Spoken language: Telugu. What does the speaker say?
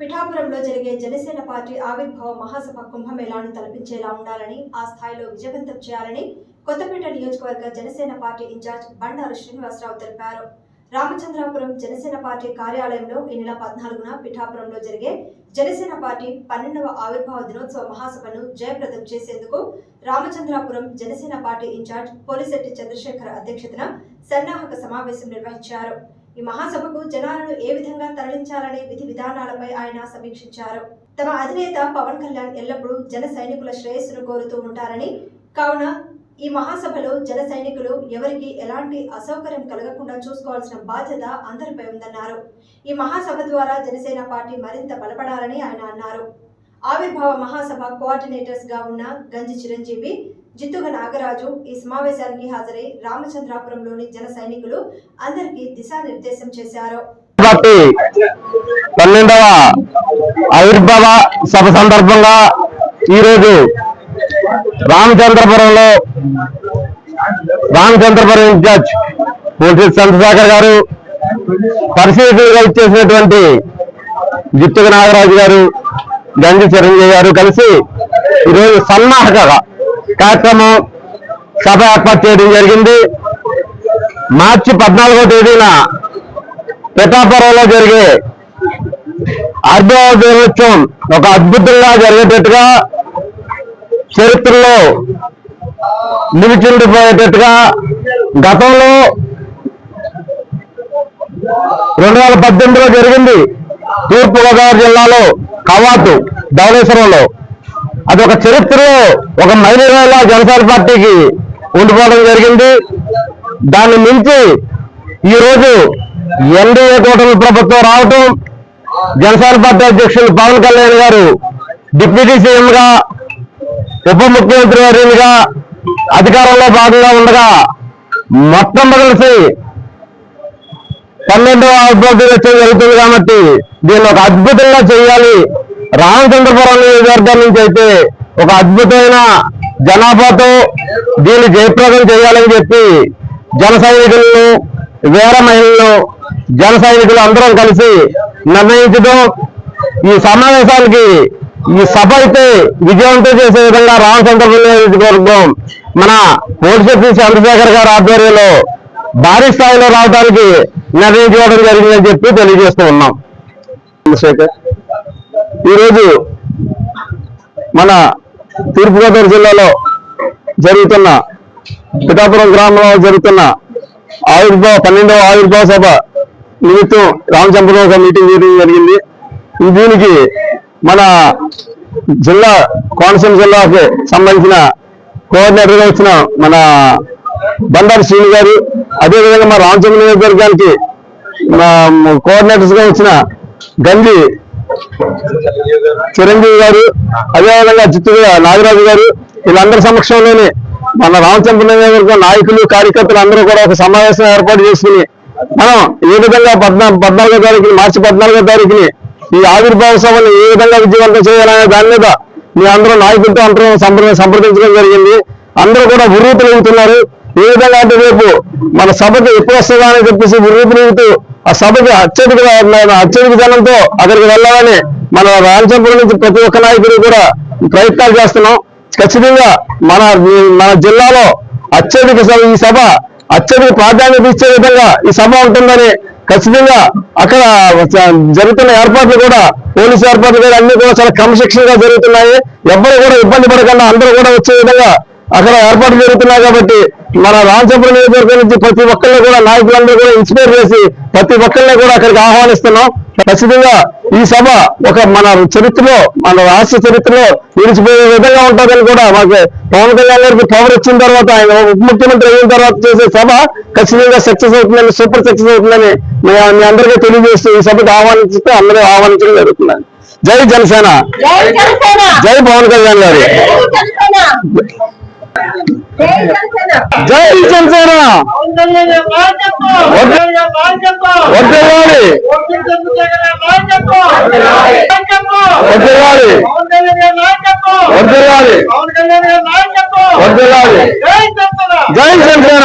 పిఠాపురంలో జరిగే జనసేన పార్టీ ఆవిర్భావ మహాసభ కుంభమేళాను తలపించేలా ఉండాలని ఆ స్థాయిలో విజయవంతం చేయాలని కొత్తపేట నియోజకవర్గ జనసేన పార్టీ ఇన్ఛార్జ్ బండారు శ్రీనివాసరావు తెలిపారు. రామచంద్రాపురం జనసేన పార్టీ కార్యాలయంలో ఈ నెల పద్నాలుగున పిఠాపురంలో జరిగే జనసేన పార్టీ పన్నెండవ ఆవిర్భావ దినోత్సవ మహాసభను జయప్రదం చేసేందుకు రామచంద్రాపురం జనసేన పార్టీ ఇన్ఛార్జ్ పోలిశెట్టి చంద్రశేఖర్ అధ్యక్షతన సన్నాహక సమావేశం నిర్వహించారు. ఈ మహాసభకు జనాలను ఏ విధంగా తరలించాలనే విధి విధానాలపై ఆయన సమీక్షించారు. తమ అధినేత పవన్ కళ్యాణ్ ఎల్లప్పుడూ జన సైనికుల శ్రేయస్సును కోరుతూ ఉంటారని కావున ఈ మహాసభలో జన సైనికులు ఎవరికి ఎలాంటి అసౌకర్యం కలగకుండా చూసుకోవాల్సిన బాధ్యత అందరిపై ఉందన్నారు. ఈ మహాసభ ద్వారా జనసేన పార్టీ మరింత బలపడాలని ఆయన అన్నారు. ఆవిర్భావ మహాసభ కోఆర్డినేటర్స్గా ఉన్న గంజి చిరంజీవి జిత్తుగ నాగరాజు ఈ సమావేశానికి హాజరై రామచంద్రాపురంలోని జన సైనికులు అందరికీ దిశానిర్దేశం చేశారు. పన్నెండవ ఆవిర్భావ సభ సందర్భంగా ఈరోజు రామచంద్రపురంలో రామచంద్రపురం ఇన్ఛార్జ్ పోటీ చంద్రశేఖర్ గారు పరిశీలనగా ఇచ్చేసినటువంటి జిత్తుగ నాగరాజు గారు గంజి చిరంజీవి గారు కలిసి ఈరోజు సన్నాహకగా కార్యక్రమం సభ ఏర్పాటు చేయడం జరిగింది. మార్చి పద్నాలుగో తేదీన పిఠాపురంలో జరిగే ఆర్బీఐ దినోత్సవం ఒక అద్భుతంగా జరిగేటట్టుగా చరిత్రలో నిలిచిండిపోయేటట్టుగా గతంలో రెండు వేల పద్దెనిమిదిలో జరిగింది. తూర్పు గోదావరి జిల్లాలో కవాతు ధవళేశ్వరంలో అది ఒక చరిత్రలో ఒక మహిళగా జనసేన పార్టీకి ఉండిపోవడం జరిగింది. దాన్ని మించి ఈ రోజు ఎన్డీఏ కూటమి ప్రభుత్వం రావటం జనసేన పార్టీ అధ్యక్షులు పవన్ కళ్యాణ్ గారు డిప్యూటీ సీఎంగా ఉప ముఖ్యమంత్రి వర్యులుగా అధికారంలో భాగంగా ఉండగా మొత్తం కలిసి పన్నెండవ అభివృద్ధి వచ్చేది జరుగుతుంది కాబట్టి దీన్ని ఒక అద్భుతంగా చేయాలి. రామచంద్రపురం నియోజకవర్గం నుంచి అయితే ఒక అద్భుతమైన జనాభాతో దీన్ని జయప్రదం చేయాలని చెప్పి జన సైనికులను వేర మహిళలు జన సైనికులు అందరం కలిసి నిర్ణయించడం. ఈ సమావేశానికి ఈ సభ అయితే విజయవంతం చేసే విధంగా రామచంద్రపురం నియోజకవర్గం మన పోలీసు చంద్రశేఖర్ గారి ఆధ్వర్యంలో భారీ స్థాయిలో రావడానికి నిర్ణయించుకోవడం జరిగిందని చెప్పి తెలియజేస్తూ ఉన్నాం. చంద్రశేఖర్ ఈరోజు మన తూర్పుగోదావరి జిల్లాలో జరుగుతున్న పిఠాపురం గ్రామంలో జరుగుతున్న ఆవిర్భావ పన్నెండవ ఆవిర్భావ సభ నిమిత్తం రామచంద్రరావు ఒక మీటింగ్ చేయడం జరిగింది. ఈ దీనికి మన జిల్లా కోనసీమ జిల్లాకి సంబంధించిన కోఆర్డినేటర్గా వచ్చిన మన బండారు శ్రీని గారు అదేవిధంగా మా రామచంద్ర నియోజకవర్గానికి కోఆర్డినేటర్స్గా వచ్చిన గంజి చిరంజీవి గారు అదేవిధంగా చిత్తూరు నాగరాజు గారు వీళ్ళందరి సమక్షంలోనే మన రామచంద్రనగర్ నాయకులు కార్యకర్తలు అందరూ కూడా ఒక సమావేశం ఏర్పాటు చేసుకుని మనం ఏ విధంగా పద్నా పద్నాలుగో తారీఖుని మార్చి పద్నాలుగో తారీఖుని ఈ ఆవిర్భావ సభను ఏ విధంగా విజయవంతం చేయాలనే దాని మీద మీ అందరూ నాయకులతో అందరూ సంప్రదించడం జరిగింది. అందరూ కూడా ఉర్రూతులుగుతున్నారు ఏ విధంగా అంటే రేపు మన సభకు ఎప్పుడు వస్తుందా అని చెప్పేసి ఉర్రూతులుగుతూ ఆ సభకి అత్యధిక అత్యధిక జనంతో అక్కడికి వెళ్ళాలని మన రామచంద్రం నుంచి ప్రతి ఒక్క నాయకుడు కూడా ప్రయత్నాలు చేస్తున్నాం. ఖచ్చితంగా మన మన జిల్లాలో అత్యధిక సభ- ఈ సభ అత్యధిక ప్రాధాన్యత ఇచ్చే విధంగా ఈ సభ ఉంటుందని ఖచ్చితంగా అక్కడ జరుగుతున్న ఏర్పాట్లు కూడా పోలీసు ఏర్పాట్లు కూడా అన్ని కూడా చాలా క్రమశిక్షణగా జరుగుతున్నాయి. ఎవరు కూడా ఇబ్బంది పడకుండా అందరూ కూడా వచ్చే విధంగా అక్కడ ఏర్పాట్లు జరుగుతున్నాయి కాబట్టి మన రామచంద్ర నియోజకవర్గం నుంచి ప్రతి ఒక్కరిని కూడా నాయకులందరూ కూడా ఇన్స్పైర్ చేసి ప్రతి ఒక్కరిని కూడా అక్కడికి ఆహ్వానిస్తున్నాం. ఖచ్చితంగా ఈ సభ ఒక మన చరిత్రలో మన రాష్ట్ర చరిత్రలో నిలిచిపోయే విధంగా ఉంటుందని కూడా మాకు పవన్ కళ్యాణ్ గారికి పవర్ వచ్చిన తర్వాత ఆయన ఉప ముఖ్యమంత్రి అయిన తర్వాత చేసే సభ ఖచ్చితంగా సక్సెస్ అవుతుందని సూపర్ సక్సెస్ అవుతుందని మీ అందరికీ తెలియజేస్తూ ఈ సభకు ఆహ్వానిస్తే అందరూ ఆహ్వానించడం జరుగుతుందని జై జనసేన. జై పవన్ కళ్యాణ్ గారు. జై జనసేన! వడ్డేవాడి! వడ్డేవాడి! వడ్డేవాడి! వడ్డేవాడి! జై జనసేన!